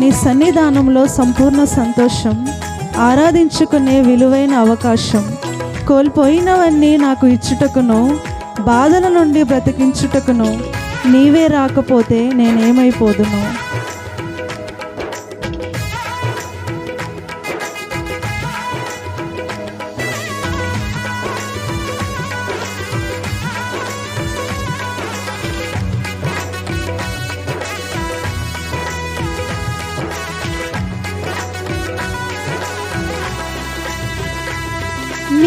నీ సన్నిధానంలో సంపూర్ణ సంతోషం ఆరాధించుకునే విలువైన అవకాశం. కోల్పోయినవన్నీ నాకు ఇచ్చుటకును బాధల నుండి బ్రతికించుటకును నీవే రాకపోతే నేనేమైపోదును.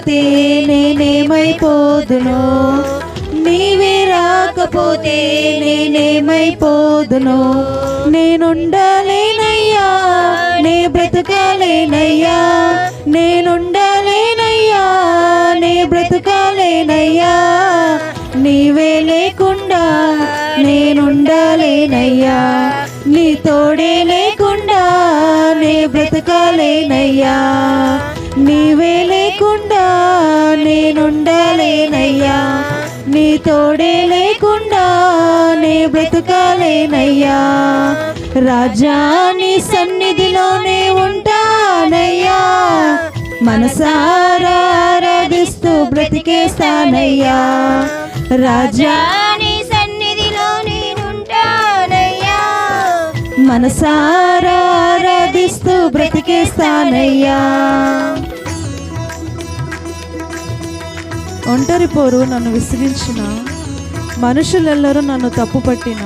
రాకపోతే నేనేమైపోదును? నీవే రాకపోతే నేనేమైపోదును? నేనుండలేనయ్యా నే బ్రతకాలేనయ్యా నేనుండలేనయ్యా నే బ్రతకాలేనయ్యా నీవే లేకుండా నేనుండలేనయ్యా నీ తోడే లేకుండా నే బ్రతకాలేనయ్యా నీవే లేకుండా నేనుండలేనయ్యా. నీ తోడే లేకుండా నే బ్రతకాలేనయ్యా. రాజా నీ సన్నిధిలోనే ఉంటానయ్యా. మనసారా ఆరాధిస్తూ బ్రతికేస్తానయ్యా. రాజా నీ సన్నిధిలో నేనుంటానయ్యా మనసారా ఆరాధిస్తూ బ్రతికేస్తానయ్యా. ఒంటరి పోరు నన్ను విసిగించిన మనుషులెల్లరూ నన్ను తప్పుపట్టిన.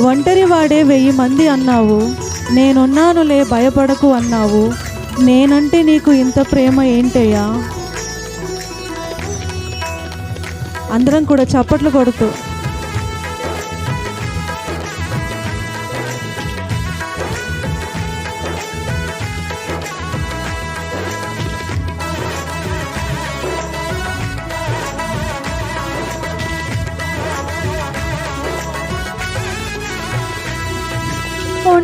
ఒంటరి వాడే వెయ్యి మంది అన్నావు నేనున్నానులే భయపడకు అన్నావు నేనంటే నీకు ఇంత ప్రేమ ఏంటయ్యా? అందరం కూడా చప్పట్లు కొడుతూ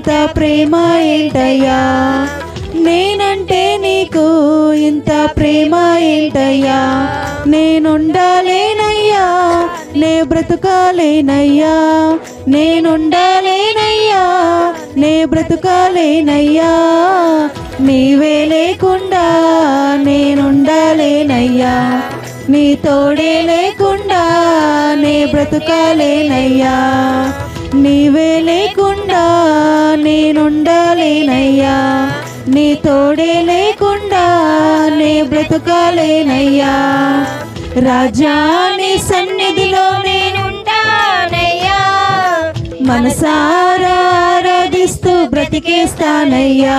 ఇంత ప్రేమ ఏంటయ్యా? నేనంటే నీకు ఇంత ప్రేమ ఏంటయ్యా? నేనుండాలేనయ్యా నే బ్రతుకాలేనయ్యా. నేనుండాలేనయ్యా నే బ్రతుకాలేనయ్యా. నీవే లేకుండా నేనుండాలేనయ్యా. నీ తోడే లేకుండా నే బ్రతుకాలేనయ్యా. నీవే లేకుండా నేనుండాలేనయ్యా. నీ తోడే లేకుండా నే బ్రతుకాలేనయ్యా. రాజా నీ సన్నిధిలో నేను ఉంటానయ్యా మనసారా ఆరాధిస్తూ బ్రతికేస్తానయ్యా.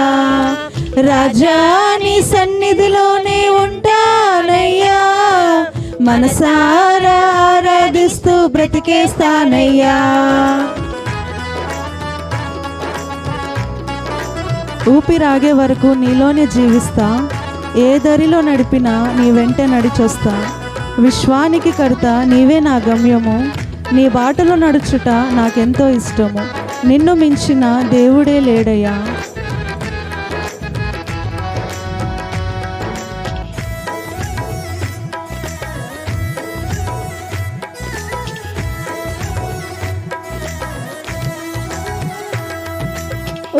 రాజా నీ సన్నిధిలోనే ఉంటానయ్యా మనసారా బ్రతికేస్తానయ్యా ఊపిరాగే వరకు నీలోనే జీవిస్తా. ఏ దరిలో నడిపినా నీ వెంట నడిచొస్తా. విశ్వానికి కడత నీవే నా గమ్యము. నీ బాటలో నడుచుట నాకెంతో ఇష్టము. నిన్ను మించిన దేవుడే లేడయ్యా.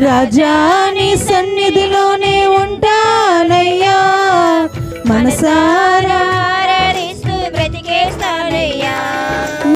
రాజాని సన్నిధిలోనే ఉంటానయ్యా. మనసా